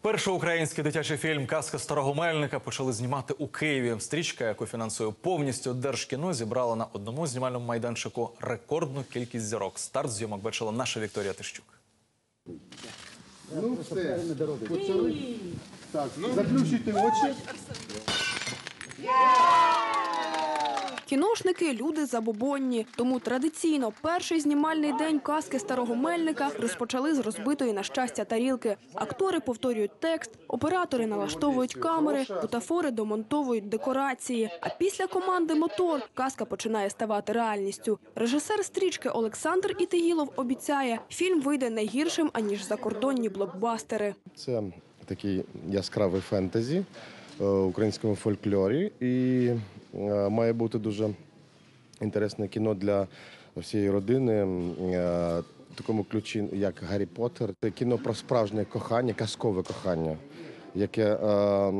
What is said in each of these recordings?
Перший український дитячий фільм Казка старого мельника почали знімати у Києві. Стрічка, яку фінансує повністю Держкіно, зібрала на одному знімальному майданчику рекордну кількість зірок. Старт зйомок бачила наша Вікторія Тищук. Ну все, почали. Так, заплющуйте очі. Кіношники люди забобонні. Тому традиційно перший знімальний день казки старого мельника розпочали з розбитої на щастя тарілки. Актори повторюють текст, оператори налаштовують камери, бутафори домонтовують декорації. А після команди мотор казка починає ставати реальністю. Режисер стрічки Олександр Ітигілов обіцяє, фільм вийде не гіршим аніж закордонні блокбастери. Це такий яскравий фентезі е, в українському фольклорі. І має бути дуже інтересне кіно для всієї родини. е, такому ключі, як Гаррі Поттер. Це кіно про справжнє кохання, казкове кохання, яке е,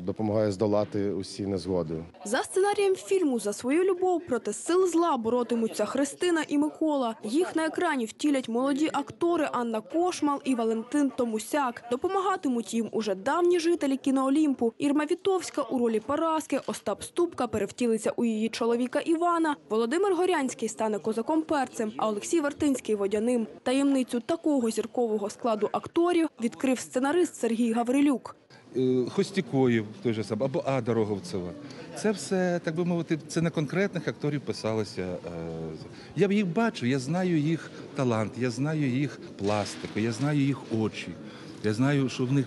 допомагає здолати усі незгоди. За сценарієм фільму за свою любов проти сил зла боротимуться Христина і Микола. Їх на екрані втілять молоді актори Анна Кошмал і Валентин Томусяк. Допомагатимуть їм уже давні жителі кіноолімпу. Ірма Вітовська у ролі Параски, Остап Ступка перевтілиться у її чоловіка Івана. Володимир Горянський стане козаком перцем, а Олексій Вартинський водяним. Таємницю такого зіркового складу акторів відкрив сценарист Сергій Гаврилюк. е, Хостікоїв, той же сам, або Ада Роговцева. Це все, так би мовити, це на конкретних акторів писалося. е, Я їх бачу, я знаю їх талант, я знаю їх пластику, я знаю їх очі. Я знаю, що в них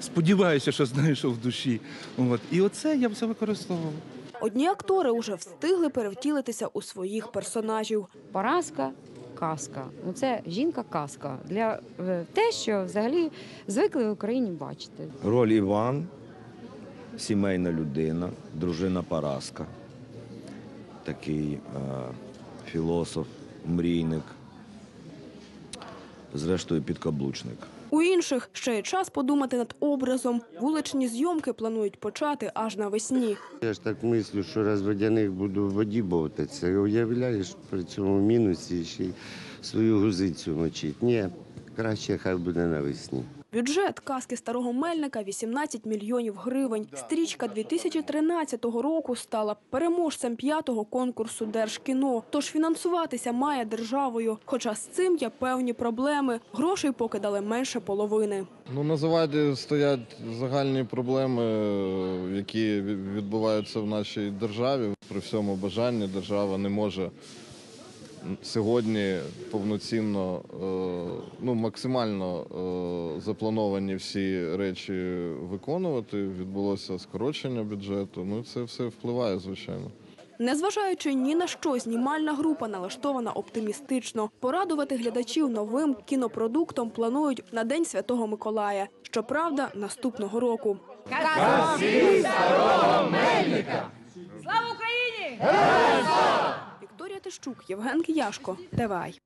сподіваюся, що знаю, що в душі. От. І оце я все використовував. Одні актори уже встигли перевтілитися у своїх персонажів. Поразка, казка. Ну це жінка-казка для е, те, що взагалі звикли в Україні бачити. Роль Іван, сімейна людина, дружина Параска, такий е, філософ, мрійник, зрештою підкаблучник. У інших ще є час подумати над образом. Вуличні зйомки планують почати аж навесні. Я ж так мислю, що раз водяних буду в воді бовтатися, уявляєш при цьому мінусі ще й свою гузицю мочить. Ні, краще хай буде навесні. Бюджет казки старого мельника 18 мільйонів гривень. Стрічка 2013 року стала переможцем п'ятого конкурсу Держкіно. Тож фінансуватися має державою. Хоча з цим є певні проблеми. Грошей поки дали менше половини. Ну, на заваді стоять загальні проблеми, які відбуваються в нашій державі. При всьому бажанні держава не може сьогодні повноцінно, е, ну, максимально е, заплановані всі речі виконувати. Відбулося скорочення бюджету. Ну, це все впливає, звичайно. Незважаючи ні на що, знімальна група налаштована оптимістично. Порадувати глядачів новим кінопродуктом планують на День Святого Миколая. Щоправда, наступного року. Слава Україні! Вікторія Тищук, Євген Кияшко, ТВАЙ.